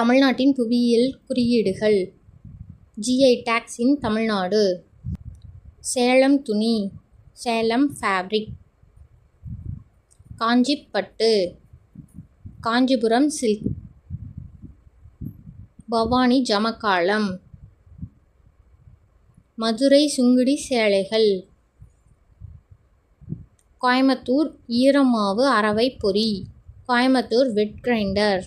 தமிழ்நாட்டின் புவியியல் குறியீடுகள். GI tags in Tamil Nadu. Salem துணி சேலம் ஃபேப்ரிக் காஞ்சிப்பட்டு காஞ்சிபுரம் சில்க் பவானி ஜமக்காலம். மதுரை சுங்குடி சேலைகள். கோயம்புத்தூர் ஈரமாவு அரவை பொறி. Coimbatore wet grinder.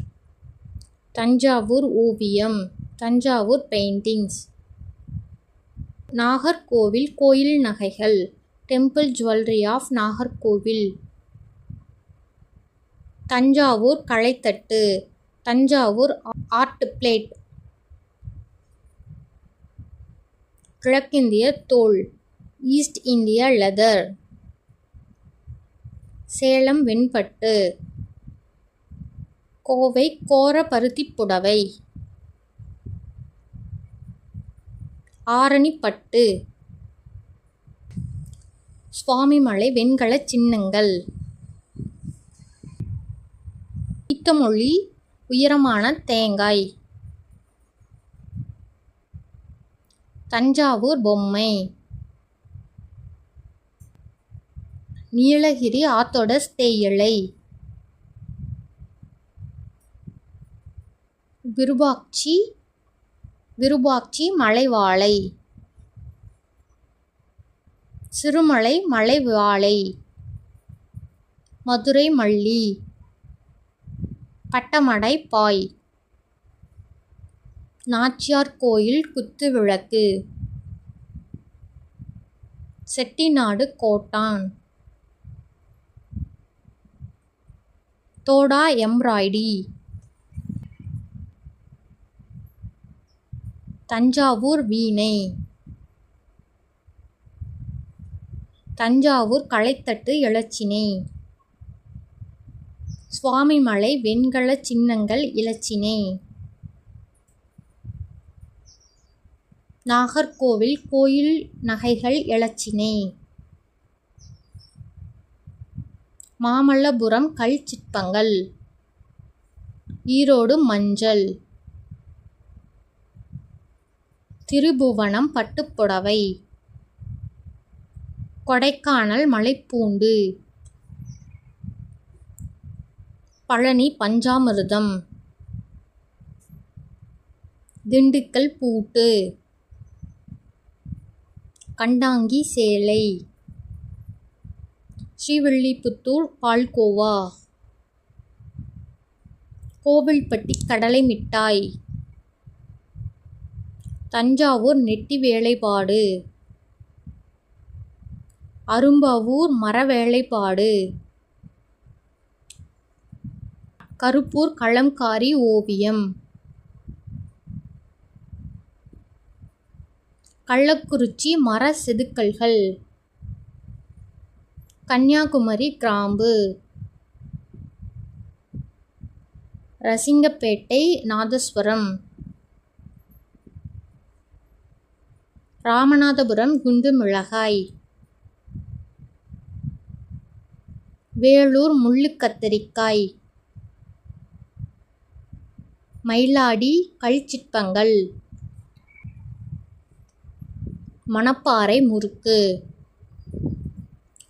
தஞ்சாவூர் ஓவியம் தஞ்சாவூர் பெயிண்டிங்ஸ் நாகர்கோவில் கோயில் நகைகள் temple jewellery of Nagercoil. Thanjavur கலைத்தட்டு Thanjavur art plate கிழக்கிந்திய தோல் ஈஸ்ட் இந்தியா லெதர் சேலம் வெண்பட்டு. கோவை கோர பருத்திப் புடவை. ஆரணிப்பட்டு. சுவாமிமலை வெண்கலச் சின்னங்கள். ஈட்டமொழி உயரமான தேங்காய். தஞ்சாவூர் பொம்மை. நீலகிரி ஆத்தோட தேயிலை. விருபாட்சி விருபாட்சி மலைவாழை. சிறுமலை மலைவாழை. மதுரை மல்லி. பட்டமடை பாய். நாச்சியார் கோயில் குத்து விளக்கு. செட்டிநாடு கோட்டான். தோடா எம்ராய்டி தஞ்சாவூர் வீணை. தஞ்சாவூர் களைத்தட்டு இலச்சினை சுவாமிமலை வெண்கலச் சின்னங்கள் இலச்சினை. நாகர்கோவில் கோயில் நகைகள் இலச்சினை. மாமல்லபுரம் கல் சிற்பங்கள். ஈரோடு மஞ்சள். திருபுவனம் பட்டுப்புடவை. கொடைக்கானல் மலைப்பூண்டு. பழனி பஞ்சாமிர்தம். திண்டுக்கல் பூட்டு. கண்டாங்கி சேலை. ஸ்ரீவில்லிபுத்தூர் பால்கோவா. கோவில்பட்டி கடலை மிட்டாய். தஞ்சாவூர் நெட்டி வேலைப்பாடு. அரும்பாவூர் மர வேலைப்பாடு. கருப்பூர் களம்காரி ஓவியம். கள்ளக்குறிச்சி மர செதுக்கல்கள். கன்னியாகுமரி கிராம்பு. ரசிங்கப்பேட்டை நாதஸ்வரம். ராமநாதபுரம் குண்டு மிளகாய். வேலூர் முள்ளு கத்தரிக்காய் மயிலாடி கழிச்சிற்பங்கள் மணப்பாறை முறுக்கு.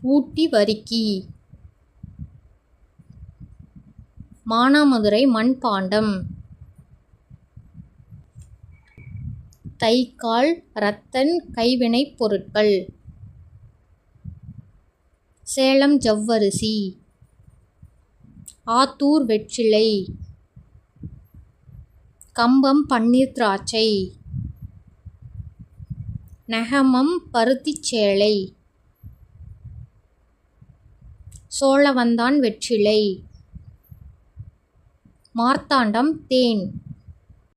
ஊட்டி வரிக்கி. மானாமதுரை மண்பாண்டம். தைக்கால் ரத்தன் கைவினைப் பொருட்கள். சேலம் ஜவ்வரிசி. ஆத்தூர் வெற்றிலை. கம்பம் பன்னீர் திராட்சை. நெகமம் பருத்திச்சேலை சோழவந்தான் வெற்றிலை. மார்த்தாண்டம் தேன்.